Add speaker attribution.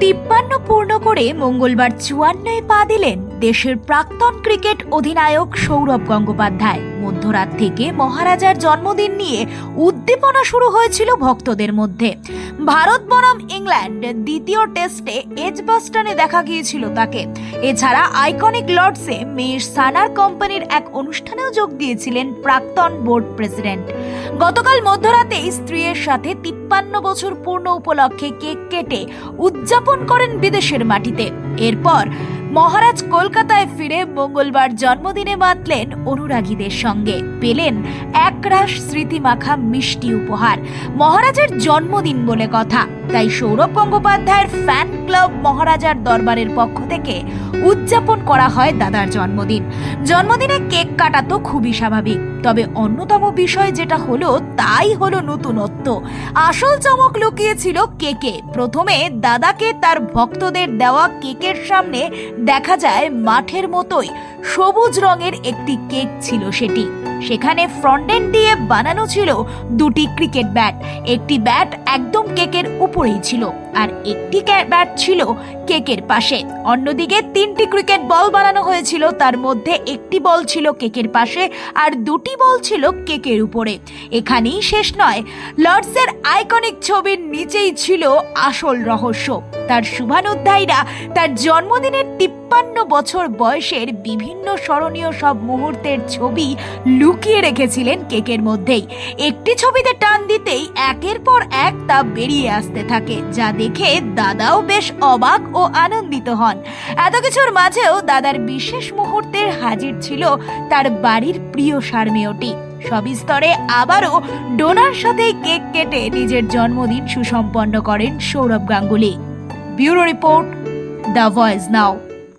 Speaker 1: তিপ্পান্ন পূর্ণ করে মঙ্গলবার চুয়ান্নয় পা দিলেন। দেশের প্রাক্তন ক্রিকেট অধিনায়ক সৌরভ গঙ্গোপাধ্যায়। মধ্যরাত থেকে মহারাজার জন্মদিন নিয়ে উদ্দীপনা শুরু হয়েছিল ভক্তদের মধ্যে। ভারত বনাম ইংল্যান্ড দ্বিতীয় টেস্টে এজবাস্টনে দেখা গিয়েছিল তাকে। এছাড়া আইকনিক লর্ডসে মেয়ের সানার কোম্পানির এক অনুষ্ঠানেও যোগ দিয়েছিলেন প্রাক্তন বোর্ড প্রেসিডেন্ট। গতকাল মধ্যরাতেই স্ত্রীর সাথে তিপ্পান্ন বছর পূর্ণ উপলক্ষে কেক কেটে উদযাপন করেন বিদেশের মাটিতে। এরপর মহারাজ কলকাতায় ফিরে মঙ্গলবার জন্মদিনে মাতলেন অনুরাগীদের সঙ্গে। পেলেন একরাশ স্মৃতিমাখা মিষ্টি উপহার। মহারাজের জন্মদিন বলে কথা। তাই সৌরভ গঙ্গোপাধ্যায়ের ফ্যান ক্লাব মহারাজার দরবারের পক্ষ থেকে উদযাপন করা হয় দাদার জন্মদিন। জন্মদিনে কেক কাটা তো খুবই স্বাভাবিক। তবে অন্যতম বিষয় যেটা হলো, তাই হলো নতুনত্ব। আসল চমক লুকিয়েছিল কেকে। প্রথমে দাদাকে তার ভক্তদের দেওয়া কেকের সামনে দেখা যায় মাঠের মতোই সবুজ রঙের একটি কেক ছিল সেটি। সেখানে ফ্রন্টেন দিয়ে বানানো ছিল দুটি ক্রিকেট ব্যাট একটি ব্যাট একদম কেকের উপরেই ছিল আর একটি ব্যাট ছিল কেকের পাশে। অন্যদিকে তিনটি ক্রিকেট বল বানানো হয়েছিল, তার মধ্যে একটি বল ছিল কেকের পাশে আর দুটি বল ছিল কেকের উপরে। এখানেই শেষ নয়, লর্ডসের আইকনিক ছবির নিচেই ছিল আসল রহস্য। তার শুভানুধ্যায়ীরা তার জন্মদিনের তিপ্পান্ন বছর বয়সের বিভিন্ন স্মরণীয় সব মুহূর্তের ছবি লুকিয়ে রেখেছিলেন কেকের মধ্যেই। একটি ছবিতে টান দিতেই একের পর এক তা বেরিয়ে আসতে থাকে, যা দেখে দাদাও বেশ অবাক ও আনন্দিত হন। এত কিছুর মাঝেও দাদার বিশেষ মুহূর্তের হাজির ছিল তার বাড়ির প্রিয় সারমেয়টি। সবিস্তরে আবারও ডোনার সাথে কেক কেটে নিজের জন্মদিন সুসম্পন্ন করেন Sourav Ganguly. Bureau report, the voice now.